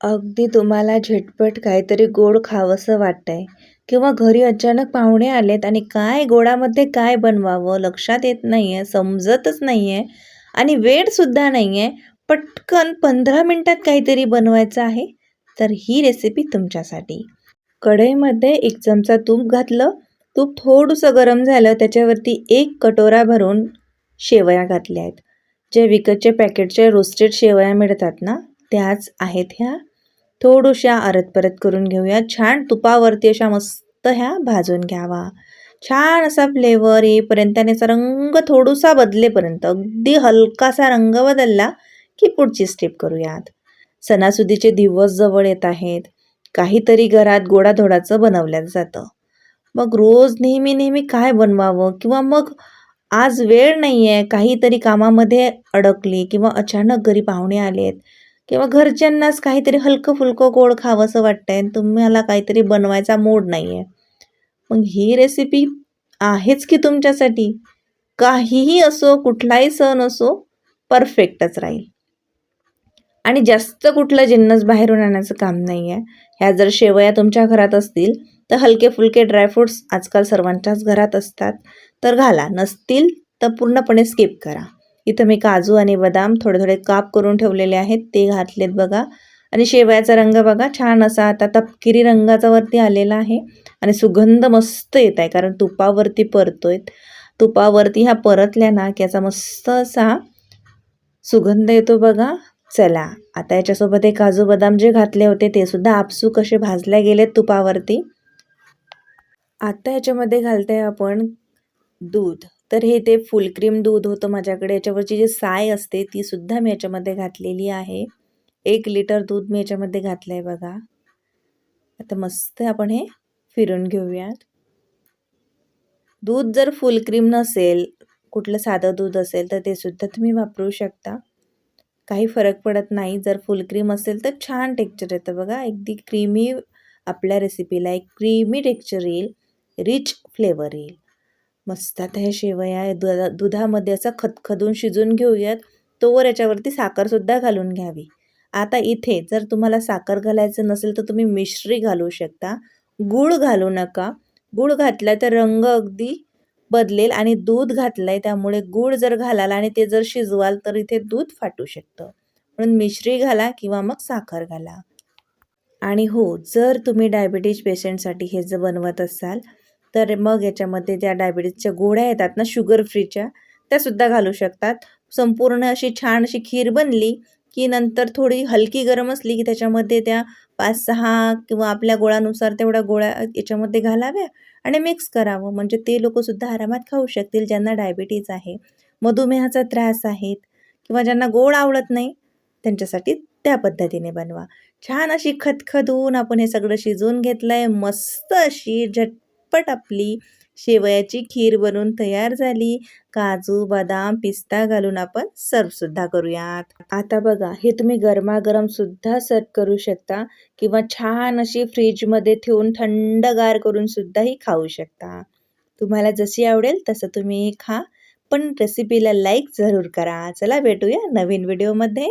अगदी तुम्हाला झटपट काहीतरी गोड खावंसं वाटतंय. किंवा घरी अचानक पाहुणे आलेत आणि काय गोडामध्ये काय बनवावं लक्षात येत नाही आहे समजतच नाही आहे आणि वेळसुद्धा नाही आहे पटकन पंधरा मिनटात काहीतरी बनवायचं आहे? तर ही रेसिपी तुमच्यासाठी. कढईमध्ये एक चमचा तूप घातलं. तूप थोडंसं गरम झालं. त्याच्यावरती एक कटोरा भरून शेवया घातल्या आहेत. जे विकतचे पॅकेटचे रोस्टेड शेवया मिळतात ना? त्याच आहेत ह्या. थोडूशा आरत परत करून घेऊया. छान तुपावरती अशा मस्त ह्या भाजून घ्यावा. छान असा फ्लेवर येईपर्यंत आणि असा रंग थोडासा बदलेपर्यंत अगदी हलकासा रंग बदलला की पुढची स्टेप करूयात. सणासुदीचे दिवस जवळ येत आहेत. काहीतरी घरात गोडाधोडाचं बनवलं जातं. मग रोज नेहमी नेहमी काय बनवावं? किंवा मग आज वेळ नाही आहे काहीतरी कामामध्ये अडकली किंवा अचानक घरी पाहुणे आले आहेत किंवा घरच्यांनाच काहीतरी हलकं फुलकं गोड खावंसं वाटतं आहे तुम्हाला काहीतरी बनवायचा मूड नाही आहे मग ही रेसिपी आहेच की तुमच्यासाठी? काहीही असो कुठलाही सण असो परफेक्टच राहील. आणि जास्त कुठलं जिन्नस बाहेरून आणायचं काम नाही आहे ह्या जर शेवया तुमच्या घरात असतील तर हलके फुलके ड्रायफ्रूट्स आजकाल सर्वांच्याच घरात असतात. तर घाला. नसतील तर पूर्णपणे स्किप करा. इथं मी काजू आणि बदाम थोडे थोडे काप करून ठेवलेले आहेत ते घातलेत बघा. आणि शेवयाचा रंग बघा छान असा आता तपकिरी रंगाचा वरती आलेला आहे आणि सुगंध मस्त येत आहे कारण तुपावरती परतोय. तुपावरती ह्या परतल्या ना की याचा मस्त असा सुगंध येतो बघा. चला आता याच्यासोबत हे काजू बदाम जे घातले होते ते सुद्धा आपसू कसे भाजले गेलेत तुपावरती. आता याच्यामध्ये घालते आपण दूध. तर हे ते फुल क्रीम दूध होतं माझ्याकडे. याच्यावरची जी साय असते ती सुद्धा मी याच्यामध्ये घातलेली आहे. एक लिटर दूध मी याच्यामध्ये घातलं आहे बघा. आता मस्त आपण हे फिरून घेऊयात. दूध जर फुल क्रीम नसेल कुठलं साधं दूध असेल तर ते सुद्धा तुम्ही वापरू शकता. काही फरक पडत नाही. जर फुल क्रीम असेल तर छान टेक्चर येतं बघा. अगदी क्रीमी आपल्या रेसिपीला एक क्रीमी टेक्चर येईल. रिच फ्लेवर येईल. मस्त. आता हे शेवया दुधा दुधामध्ये असं खदखदून शिजून घेऊयात. तोवर याच्यावरती साखरसुद्धा घालून घ्यावी. आता इथे जर तुम्हाला साखर घालायचं नसेल तर तुम्ही मिश्री घालू शकता. गूळ घालू नका. गूळ घातला तर रंग अगदी बदलेल आणि दूध घातलं आहे त्यामुळे गूळ जर घालाल आणि ते जर शिजवाल तर इथे दूध फाटू शकतं. म्हणून मिश्री घाला किंवा मग साखर घाला. आणि हो जर तुम्ही डायबिटीज पेशंटसाठी हे जर बनवत असाल तर मग याच्यामध्ये ज्या डायबिटीजच्या गोळ्या येतात ना शुगर फ्रीच्या त्यासुद्धा घालू शकतात. संपूर्ण अशी छान अशी खीर बनली की नंतर थोडी हलकी गरम असली की त्याच्यामध्ये त्या पाच सहा किंवा आपल्या गोळानुसार तेवढ्या गोळ्या याच्यामध्ये घालाव्या आणि मिक्स करावं. म्हणजे ते लोकसुद्धा आरामात खाऊ शकतील ज्यांना डायबिटीज आहे मधुमेहाचा त्रास आहेत किंवा ज्यांना गोड आवडत नाही त्यांच्यासाठी त्या पद्धतीने बनवा. छान अशी खतखदून आपण हे सगळं शिजवून घेतलं आहे मस्त अशी झट झटपट आपली. शेवयाची खीर बनून तयार झाली. काजू बदाम पिस्ता घालून आपण सर्वसुद्धा करूयात. आता बघा हे तुम्ही गरमागरम सुद्धा सर्व करू शकता किंवा छान अशी फ्रीजमध्ये ठेवून थंडगार करून सुद्धाही खाऊ शकता. तुम्हाला जशी आवडेल तसं तुम्ही खा. पण रेसिपीला लाईक जरूर करा. चला भेटूया नवीन व्हिडिओमध्ये